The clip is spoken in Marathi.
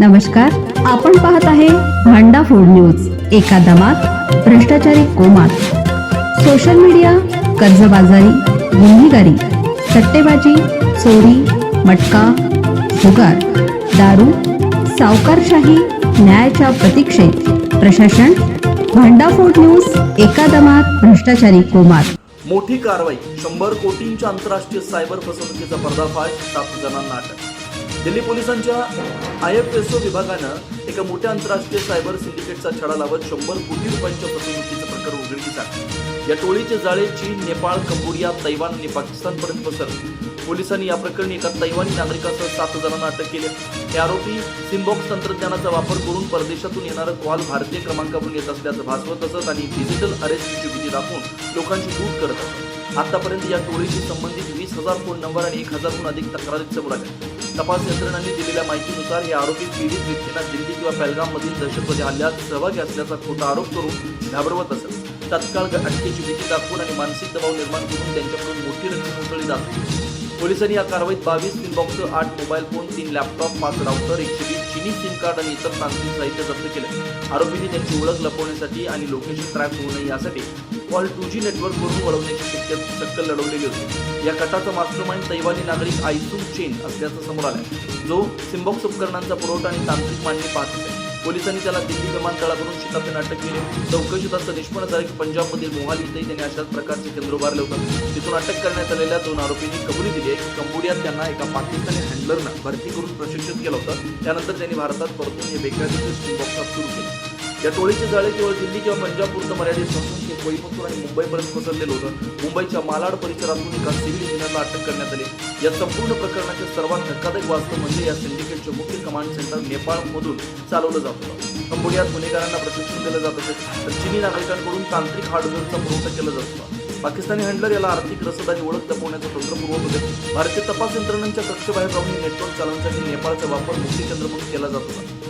नमस्कार आपण पाहत आहे भांडा फोड न्यूज एका दमात भ्रष्टाचारी कोमात. सोशल मीडिया कर्जबाजारी गुन्हेगारी सट्टेबाजी चोरी मटका जुगार दारू सावकारशाही न्यायाच्या प्रतीक्षेत. प्रशासन भांडाफोड न्यूज एका दमात भ्रष्टाचारी कोमात. मोठी कारवाई शंभर कोटींच्या आंतरराष्ट्रीय सायबर फसवणुकीचा पर्दाफाश सात जणांना अटक. दिल्ली पोलिसांच्या आय एफ एस ओ विभागानं एका मोठ्या आंतरराष्ट्रीय सायबर सिंडिकेटचा छडा लावत शंभर कोटी रुपयांच्या फसवणुकीचं प्रकरण उघडकीस आणलं. या टोळीचे जाळे चीन नेपाळ कंबोडिया तैवान आणि पाकिस्तानपर्यंत पसरले. पोलिसांनी या प्रकरणी एका तैवानी नागरिकासह सात जणांना अटक केली हे आरोपी सिमबॉक्स तंत्रज्ञानाचा वापर करून परदेशातून येणारं कॉल भारतीय क्रमांकावरून येत असल्याचं भासवत असत आणि डिजिटल अरेस्टची भीती दाखवून लोकांची लूट करत असत. आतापर्यंत या टोळीशी संबंधित वीस हजार फोन नंबर आणि एक हजारहून अधिक तक्रारी समोर आल्या तपास यंत्रणांनी दिलेल्या माहितीनुसार हे आरोपी पीडित व्यक्तींना दिल्ली किंवा पहलगाममधील दहशतवादी हल्ल्यात सहभागी असल्याचा खोटा आरोप करून घाबरवत असत तत्काळ अटकेची भीती दाखवून आणि मानसिक दबाव निर्माण करून त्यांच्याकडून मोठी रक्कम उचलली जात होती. पोलिसांनी या कारवाईत बावीस पिनबॉक्स आठ मोबाईल फोन तीन लॅपटॉप पाच राऊटर एकशे वीस चिनी सिम कार्ड आणि इतर तांत्रिक साहित्य जप्त केले. आरोपींनी त्यांची ओळख लपवण्यासाठी आणि लोकेशन ट्रॅक होऊ नये यासाठी कॉल टू जी नेटवर्कवरून वळवण्याची शक्य शक्कल लढवलेली होती. या कटाचा मास्टरमाइंड तैवानी नागरिक आयसू चेन असल्याचं समोर आलं जो सिम्बॉक्स उपकरणांचा पुरवठा आणि तांत्रिक मांडणी पाहत होते. पोलिसांनी त्याला दिल्ली विमानतळावरून शिताफीन अटक केली. चौकशीत असं निष्पन्न झालं की पंजाबमधील मोहाली इथेही त्यांनी अशाच प्रकारचे केंद्र उभारले होतं. तिथून अटक करण्यात आलेल्या दोन आरोपींनी कबुली दिली आहे की कंबोडियात त्यांना एका पाकिस्तानी हँडलरनं भरती करून प्रशिक्षित केलं होतं. त्यानंतर त्यांनी भारतात परतून हे बेकायदेशीर स्टीमबॉक्स सुरू केले. या टोळीचे जाळे केवळ दिल्ली किंवा पंजाबपुरतं मर्यादित नसून ते कोईमतूर आणि मुंबईपर्यंत पसरलेलं होतं. मुंबईच्या मालाड परिसरातून एका सिव्हिल इंजिनियरला अटक करण्यात आली. या संपूर्ण प्रकरणाचे सर्वात धक्कादायक वास्तव म्हणजे या सिंडिकेटचे मुख्य कमांड सेंटर नेपाळमधून चालवलं जात होतं. कंबोडियात गुन्हेगारांना प्रशिक्षण दिलं जात असे तर चिनी नागरिकांकडून तांत्रिक हार्डवेअरचा पुरवठा केला जात होता. पाकिस्तानी हँडलर याला आर्थिक रसद आणि ओळख लपवण्याचं तंत्र पुरवत होते. भारतीय तपास यंत्रणांच्या कक्षबाहेर जाऊन नेटवर्क चालवण्यासाठी नेपाळचा वापर मुख्य केंद्र म्हणून केला जात होता.